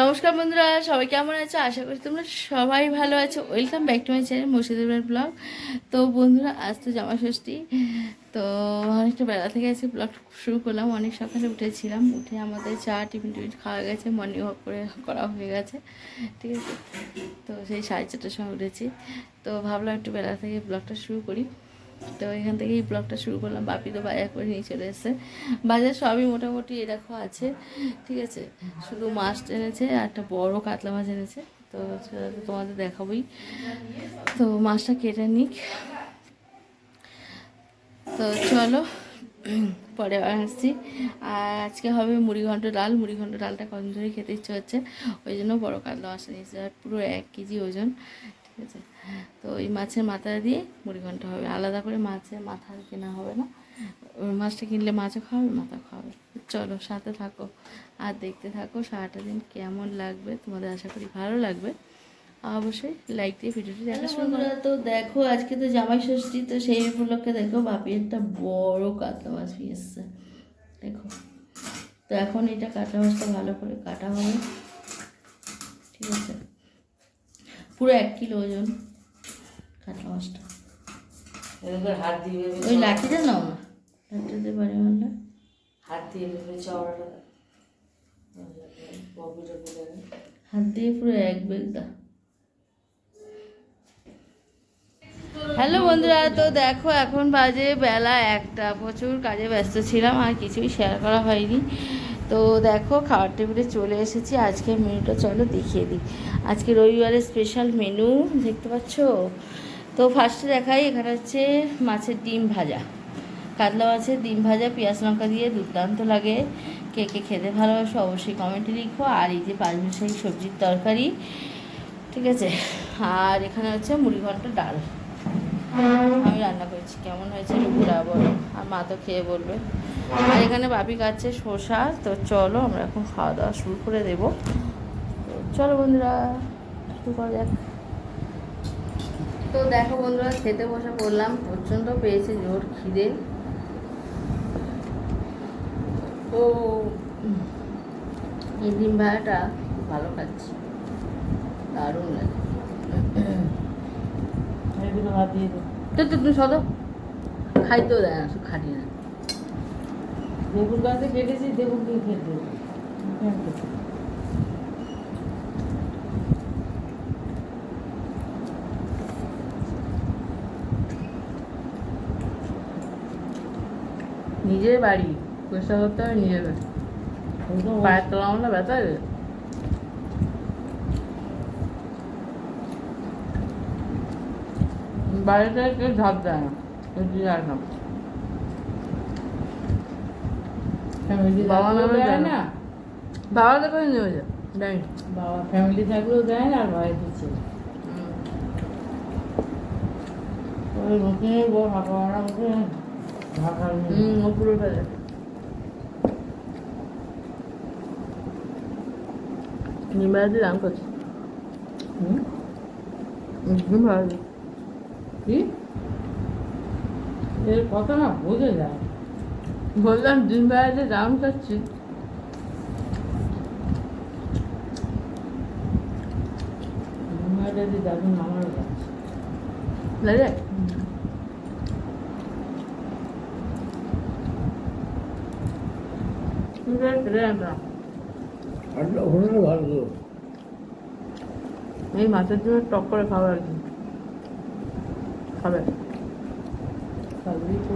নমস্কার বন্ধুরা, সবাই কেমন আছো? আশা করি তোমরা সবাই ভালো আছো। Welcome back to my channel Murshidabad blog তো বন্ধুরা, আজ তো জামা ষষ্ঠী। তো অনেকটা বেলা থেকে আজকে ব্লগ শুরু করলাম। অনেক সকালে উঠেছিলাম। উঠে আমাদের চা, টিফিন টিফিন খাওয়া গেছে মর্নিং ওয়াক করে করা হয়ে গেছে। ঠিক আছে? তো সেই সাড়ে চারটার সময় উঠেছি। তো ভাবলাম একটু বেলা থেকে ব্লগটা শুরু করি। তো এখান থেকেই ব্লগটা শুরু করলাম। বাপি তো বাজার করে নিয়ে চলে এসেছে। বাজার সবই মোটামুটি এরকম আছে, ঠিক আছে? শুধু মাছ এনেছে আর একটা বড় কাতলা মাছ এনেছে। তো সেটা তো তোমাদের দেখাবোই। তো মাছটা কেটে নিক। তো চলো, পরে আবার আসছি। আর আজকে হবে মুড়িঘণ্ট ডাল। মুড়িঘণ্ট ডালটা কদিন ধরে খেতে ইচ্ছে হচ্ছে। ওই জন্য বড় কাতলা মাছটা নিয়েছে। পুরো এক কেজি ওজন, ঠিক আছে? তো ওই মাছের মাথা দিয়ে মুড়িঘণ্ট হবে। আলাদা করে মাছের মাথা কেনা হবে না। ওই মাছটা কিনলে মাছও খাওয়াবে মাথা খাওয়াবে। চলো সাথে থাকো আর দেখতে থাকো সারাটা দিন কেমন লাগবে। তোমাদের আশা করি ভালো লাগবে। অবশ্যই লাইক দিয়ে ভিডিওটি দেখা তো দেখো, আজকে তো জামাই ষষ্ঠী, তো সেই উপলক্ষে দেখো বাপি একটা বড় কাতলা মাছ এসছে। দেখো। তো এখন এটা কাতলা মাছটা ভালো করে কাটা হবে। ঠিক আছে। পুরো এক কিলো ওজন। দিয়ে ওই লাঠিটা নাও। না লাঠিতে পারি মারলে হাত দিয়ে ভেবে চওড়াটা হাত দিয়ে পুরো এক বেগ দা হ্যালো বন্ধুরা তো দেখো এখন বাজে বেলা একটা। প্রচুর কাজে ব্যস্ত ছিলাম আর কিছুই শেয়ার করা হয়নি। তো দেখো খাওয়ার টেবিলে চলে এসেছি। আজকে মেনুটা চলো দেখিয়ে দিই। আজকে রবিবারের স্পেশাল মেনু দেখতে পাচ্ছ? তো ফার্স্টে দেখাই, এখানে হচ্ছে মাছের ডিম ভাজা। কাতলা মাছের ডিম ভাজা, পেঁয়াজ লঙ্কা দিয়ে দুর্দান্ত লাগে। কে কে খেতে ভালোবাসো অবশ্যই কমেন্টে লিখো। আর এই যে পাঁচমিশালি সবজির তরকারি, ঠিক আছে? আর এখানে হচ্ছে মুড়ি ঘন্ট ডাল। আমি রান্না করেছি। কেমন হয়েছে রুগুলা বলো। আর মা তো খেয়ে বলবে। আর এখানে বাপি কাচ্ছে শসা। তো চলো আমরা এখন খাওয়া দাওয়া শুরু করে দেবো। চলো বন্ধুরা, শুরু করা যাক। তো দেখো বন্ধুরা খেতে বসে পড়লাম প্রচণ্ড পেয়েছে জোর খিদে। তো এই ডিম ভাড়াটা ভালো খাচ্ছি। দারুণ লাগে। হাত তো তো তুমি সদো। খাইতেও দেয় না শুধু খাটি না বেগুন গাছে কেটেছি বেগুন দিয়ে নিজের বাড়ি পয়সা করতে হবে নিজের বাড়ি পায়ের তলা ব্যথা হবে বাড়িতে কেউ ঝাঁপ দেয় না আর না। বাবা থাকলেও দেয় না? বাবা তো করে নিয়ে যায় দেয়। বাবা ফ্যামিলি থাকলেও দেয় না আর ভাই দিচ্ছে ওই নতুনের বউ হাঁকা মারা। হুম দাম করছে। হুম? নিমবাড়ি কি? এর কথা না বোঝা যায়। বললাম ডিম ভাড়াতে দাম করছি মেয়েটা দিয়ে দাদুন আমারও যাচ্ছে লাগে ওখানে ভালো তো এই মাছের জন্য টক করে খাবে আর কি খাবে সবই তো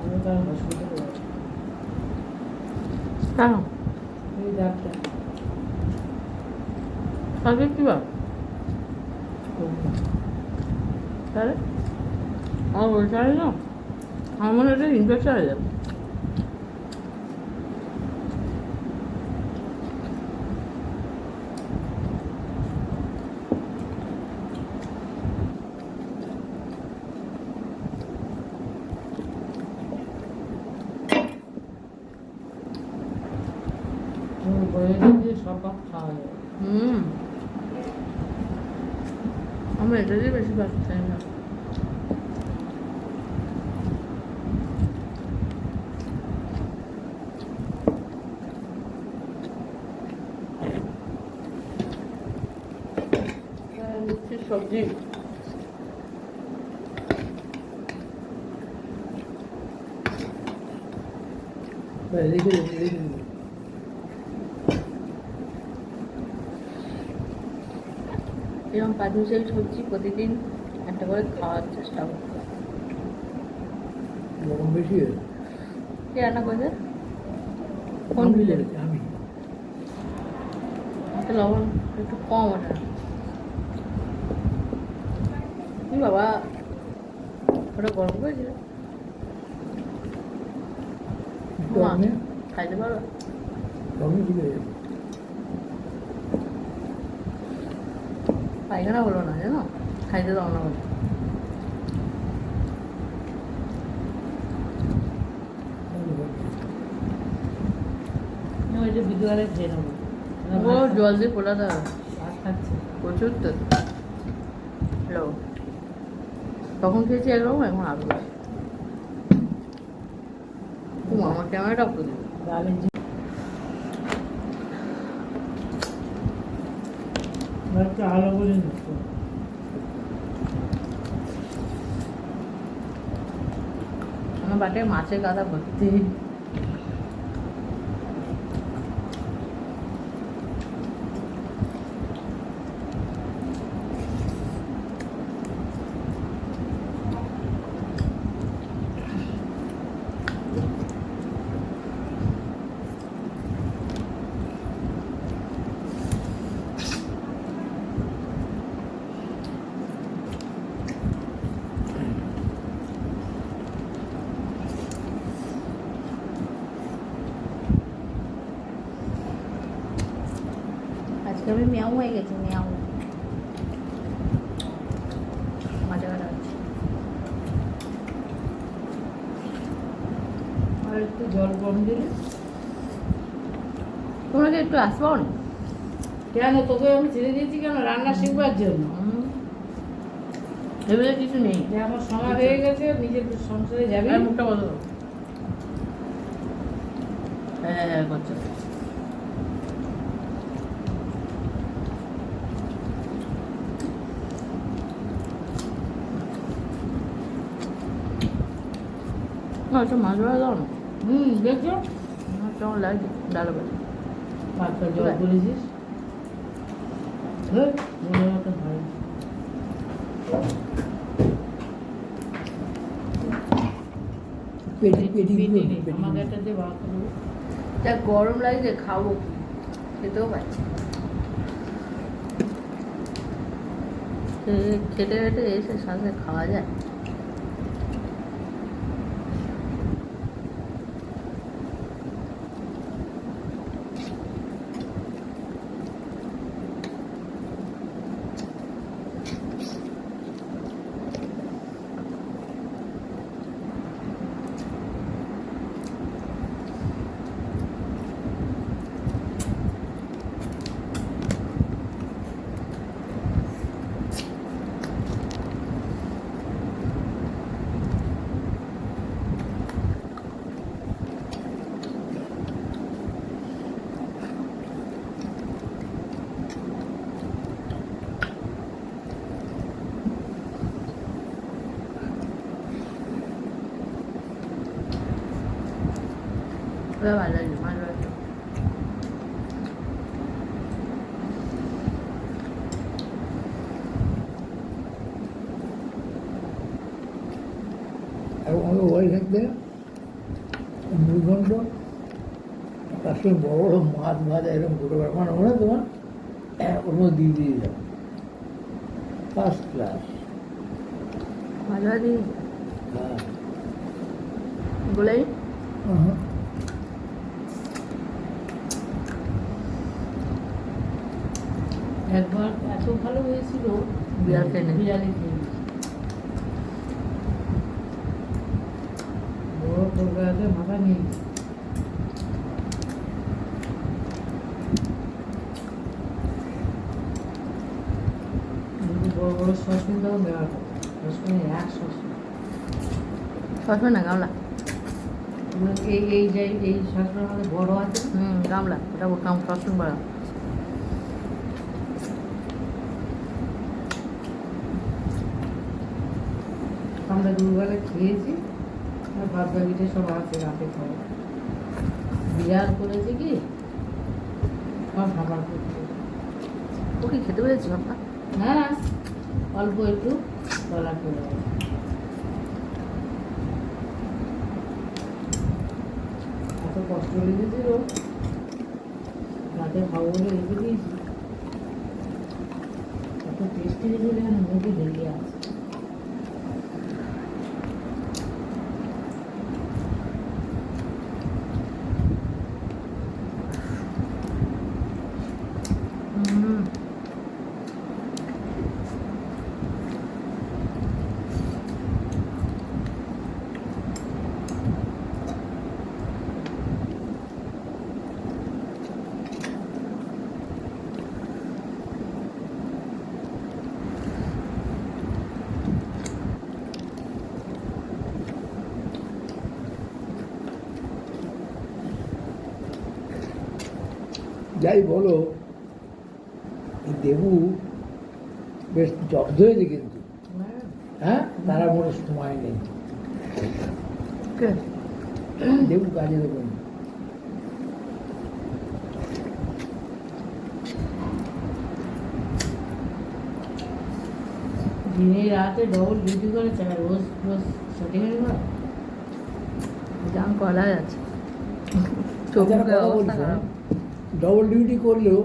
আমি তার হসপিটালে যাচ্ছি কেন এই ডাক্তার কালকে কি বার তাহলে আমার বলতে পারি না আমার মনে হয় এটা ইনফেকশন হয়ে যাবে। হুম আমরা এটা দিয়ে বেশি ভাত চাই না সবজি। দিন রেখে এরকম পাঁচ মিশালি সবজি প্রতিদিন একটা করে খাওয়ার চেষ্টা করতে বেশি কে রান্না করেছে কোন বিলে আমি। লবণ একটু কম ওটা। বাবা ওটা গরম করেছিল। খাইতে পারো? পায়খানা বলব না জানো? খাইতে দাও না বলে। ওই যে বিকেলে খেয়ে নেব। ও জল দিয়ে ফোটাতে হবে। খাচ্ছে। প্রচুর তো। হ্যালো তখন খেয়েছি একরকম এখন আরও বেশি আমার ক্যামেরাটা অফ করে আমার বাটে মাছের গাদা ভর্তি। আমি মেয়াও হয়ে গেছি মেয়াও মাঝে মাঝে আছে আর একটু জল কম দিলে তোমরা একটু আসবাও না কেন তোকে আমি ছেড়ে দিয়েছি কেন রান্না শিখবার জন্য এবারে কিছু নেই যে আমার সময় হয়ে গেছে নিজের সংসারে যাবি মুখটা করো হ্যাঁ হ্যাঁ হ্যাঁ করছ না একটু মাছ ভাজা দাও না হুম দেখছ কেমন ডাল পেটি পেটি আমাকে একটা দিয়ে ভাত যা গরম লাগছে খাব কি খেতেও। এ- খেটে খেটে এসে সাথে খাওয়া যায় ওরা ভালো এবং আমাকে ওয়াই থাকতে মুড়িঘণ্ট তার সঙ্গে বড় বড় মাছ ভাজা এরকম বড় মানে মনে তোমার ওর মধ্যে দিয়ে দিয়ে যাও ফার্স্ট ক্লাস মাছ ভাজি হ্যাঁ একবার এত ভালো হয়েছিল বিড়াল খেয়ে। বিড়ালে খেয়ে বড় কলকাতাতে মাথা নেই। বড় বড় সসপিন দাও নেওয়ার কথা সসপিনে এক সসপিন সসমে না গামলা। এই এই যে এই সসপিন আমাদের বড় আছে। হুম গামলা। ওটা কাম সসপেন বড়া আমরা দুবেলা খেয়েছি আর ভাত বাকিটা সব আছে রাতে খাব। বিড়াল করেছে কি? সব খাবার করছে। ও কি খেতে পেরেছি বাবা? না না অল্প একটু গলা করে। এত কষ্ট লেগেছিল রাতে খাব বলে রেখে দিয়েছি। এত টেস্টি লেগেছিল মুখে ঢেকে আছে। যাই বলো এই দেবু বেশ জব্দ হয়েছে কিন্তু হ্যাঁ তারা মোটে সময় নেই কে? দেবু কাজে দেবেন দিনে রাতে ডবল ডিউটি করে চায় রোজ রোজ সেটিংয়ের ঘর জান কলা আছে তাছাড়া চোখের কথা অবস্থা বলছো খারাপ ডবল ডিউটি করলেও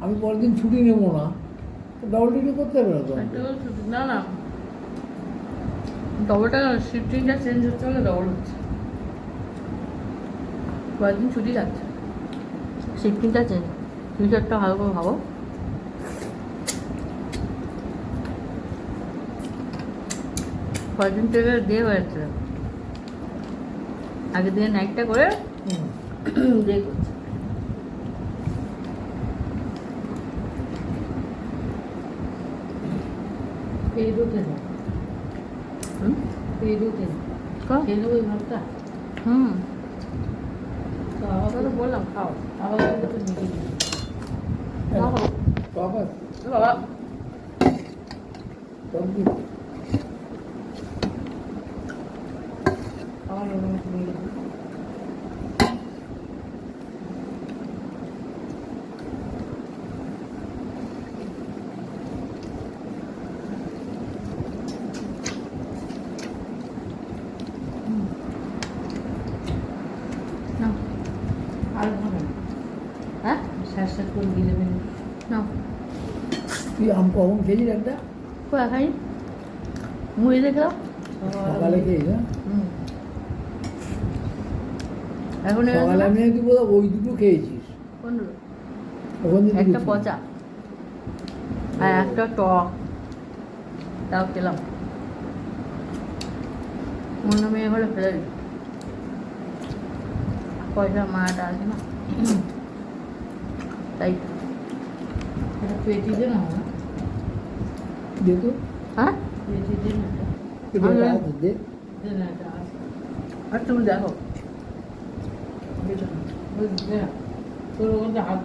আমি পরের দিন ছুটি নেব না ডবল ডিউটি করতে হবে না তো? না না। ডবলটা শিফটিংটা চেঞ্জ হচ্ছে বলে ডবল হচ্ছে। কয়েকদিন ছুটি যাচ্ছে। শিফটিংটা চেঞ্জ ফিউচারটা ভালো করে ভাবো? কয়েকদিন থেকে ডে হয়ে যাচ্ছে। আগের দিনে নাইটটা করে। ডে করছে। পেট ওঠে না হুম পেট ওঠে না খাও। খেয়ে নেব এই ভাতটা হুম তো আবার তো বললাম খাও আবার কিন্তু তো মেখে দিই খাও বাবা বাবা সবজি আবার ওরকম একটু মেখে দিই নাও আর হবে না হ্যাঁ শ্বাস শ্বাস করে গিলে ফেলে নাও তুই আম কখন খেয়েছিস একটা? কই খাই মুড়ি দেখে দাও সকালে খেয়েছিস হ্যাঁ? হুম। এখন সকালে আমি তুই বোধ ওই দুটো খেয়েছিস। কোন একটা পচা আর একটা টক। তাও খেলাম। অন্য মেয়ে হলে ফেলে পয়সা মাটা আছে না। তাই হ্যাঁ? তুমি দেখো। তোর ওখানে হাত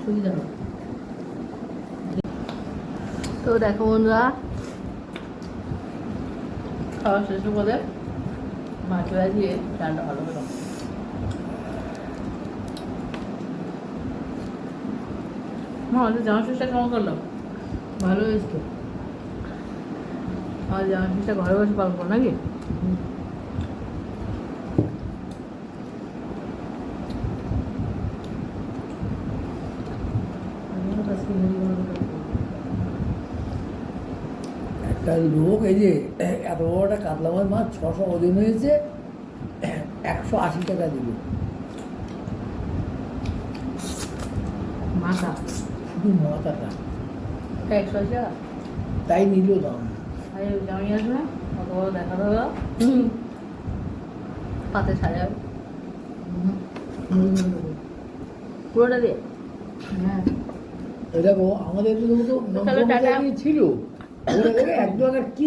সুবিধা তো দেখো বন্ধুরা। খাওয়া শেষ করে মাছ দিয়ে চালটা ভালো হলো মা আমাদের জামা শেষটা কেমন করল? ভালো হয়েছে। আমাদের জামা শেষটা ঘরে বসে করো নাকি। একটা লোক এই যে এত বড় একটা কাতলা মাছ মাছ ছশো ওজন হয়েছে একশো আশি টাকা দিল। মাথা। শুধু মাথাটা তাই নিল দাম জামাই আসবে অত বড় দেখা দেবে পাতে সাজাবে হুম, মুড়ি পুরোটা দিয়ে? হ্যাঁ। দেখো আমাদের তো। ছিল একদম কি